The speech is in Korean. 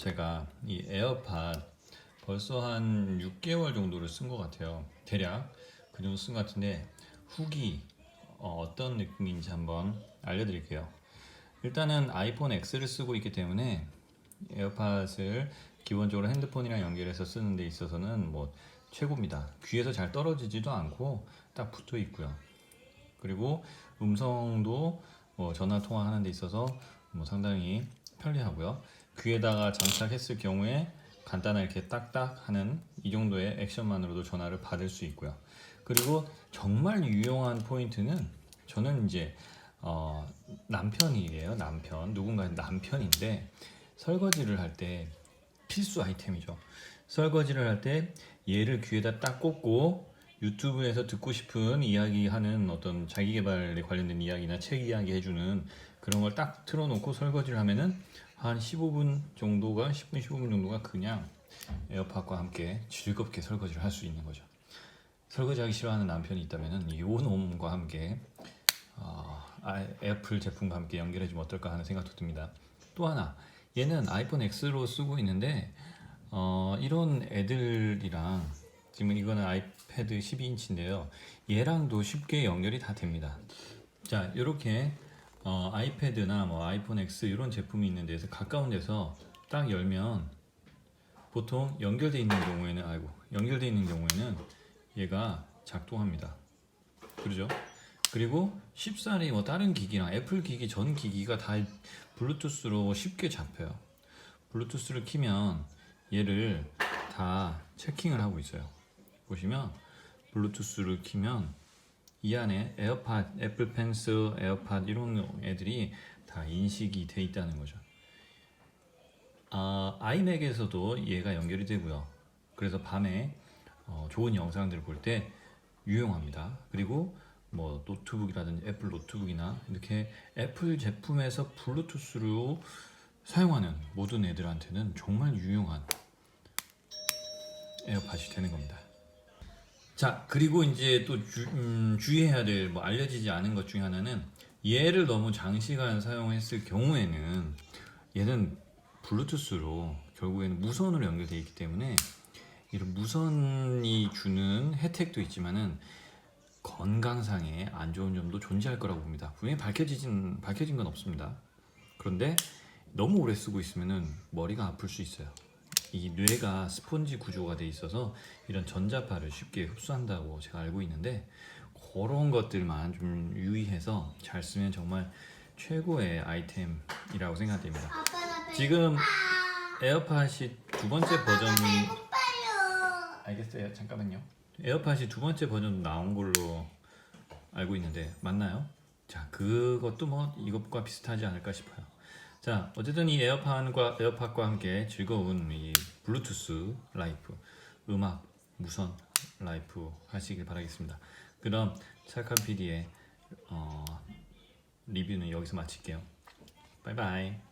제가 이 에어팟 벌써 한 6개월 정도를 쓴 것 같아요. 대략 그 정도 쓴 것 같은데 후기 어, 떤 느낌인지 한번 알려드릴게요. 일단은 아이폰 X를 쓰고 있기 때문에 에어팟을 기본적으로 핸드폰이랑 연결해서 쓰는 데 있어서는 뭐 최고입니다. 귀에서 잘 떨어지지도 않고 딱 붙어 있고요. 그리고 음성도 뭐 전화 통화하는 데 있어서 뭐 상당히 편리하고요. 귀에다가 장착했을 경우에 간단하게 이렇게 딱딱 하는 이 정도의 액션만으로도 전화를 받을 수 있고요. 그리고 정말 유용한 포인트는 저는 이제 어, 남편이에요. 남편 누군가의 남편인데 설거지를 할 때 필수 아이템이죠. 설거지를 할 때 얘를 귀에다 딱 꽂고 유튜브에서 듣고 싶은 이야기하는 어떤 자기 개발에 관련된 이야기나 책 이야기 해주는 그런 걸 딱 틀어놓고 설거지를 하면은 한 15분 정도가 10분 15분 정도가 그냥 에어팟과 함께 즐겁게 설거지를 할 수 있는 거죠. 설거지하기 싫어하는 남편이 있다면은 이 놈과 함께 어, 아, 애플 제품과 함께 연결해 주면 어떨까 하는 생각도 듭니다. 또 하나 얘는 아이폰 X로 쓰고 있는데 어, 이런 애들이랑 지금 이거는 아이패드 12인치인데요. 얘랑도 쉽게 연결이 다 됩니다. 자 이렇게 어, 아이패드나 뭐 아이폰 X 이런 제품이 있는 데서 가까운 데서 딱 열면 보통 연결돼 있는 경우에는 아이고 연결돼 있는 경우에는 얘가 작동합니다. 그러죠? 그리고 쉽사리 뭐 다른 기기랑 애플 기기 전 기기가 다 블루투스로 쉽게 잡혀요. 블루투스를 키면 얘를 다 체킹을 하고 있어요. 보시면 블루투스를 키면 이 안에 에어팟, 애플 펜스, 에어팟 이런 애들이 다 인식이 돼 있다는 거죠. 아, 아이맥에서도 얘가 연결이 되고요. 그래서 밤에 어, 좋은 영상들을 볼 때 유용합니다. 그리고 뭐 노트북이라든지 애플 노트북이나 이렇게 애플 제품에서 블루투스로 사용하는 모든 애들한테는 정말 유용한 에어팟이 되는 겁니다. 자 그리고 이제 또 주, 음, 주의해야 될 뭐 알려지지 않은 것 중에 하나는 얘를 너무 장시간 사용했을 경우에는 얘는 블루투스로 결국에는 무선으로 연결되어 있기 때문에 이런 무선이 주는 혜택도 있지만은 건강상의 안 좋은 점도 존재할 거라고 봅니다. 분명히 밝혀지진 밝혀진 건 없습니다. 그런데 너무 오래 쓰고 있으면은 머리가 아플 수 있어요. 이 뇌가 스폰지 구조가 돼 있어서 이런 전자파를 쉽게 흡수한다고 제가 알고 있는데 그런 것들만 좀 유의해서 잘 쓰면 정말 최고의 아이템이라고 생각됩니다. 지금 에어팟이 두 번째 버전이. 알겠어요. 잠깐만요. 에어팟이 두 번째 버전 나온 걸로 알고 있는데 맞나요? 자, 그것도 뭐 이것과 비슷하지 않을까 싶어요. 자, 어쨌든 이 에어팟과 에어팟과 함께 즐거운 이 블루투스 라이프 음악 무선 라이프 하시길 바라겠습니다. 그럼 찰칵 PD의 어, 리뷰는 여기서 마칠게요. 바이바이.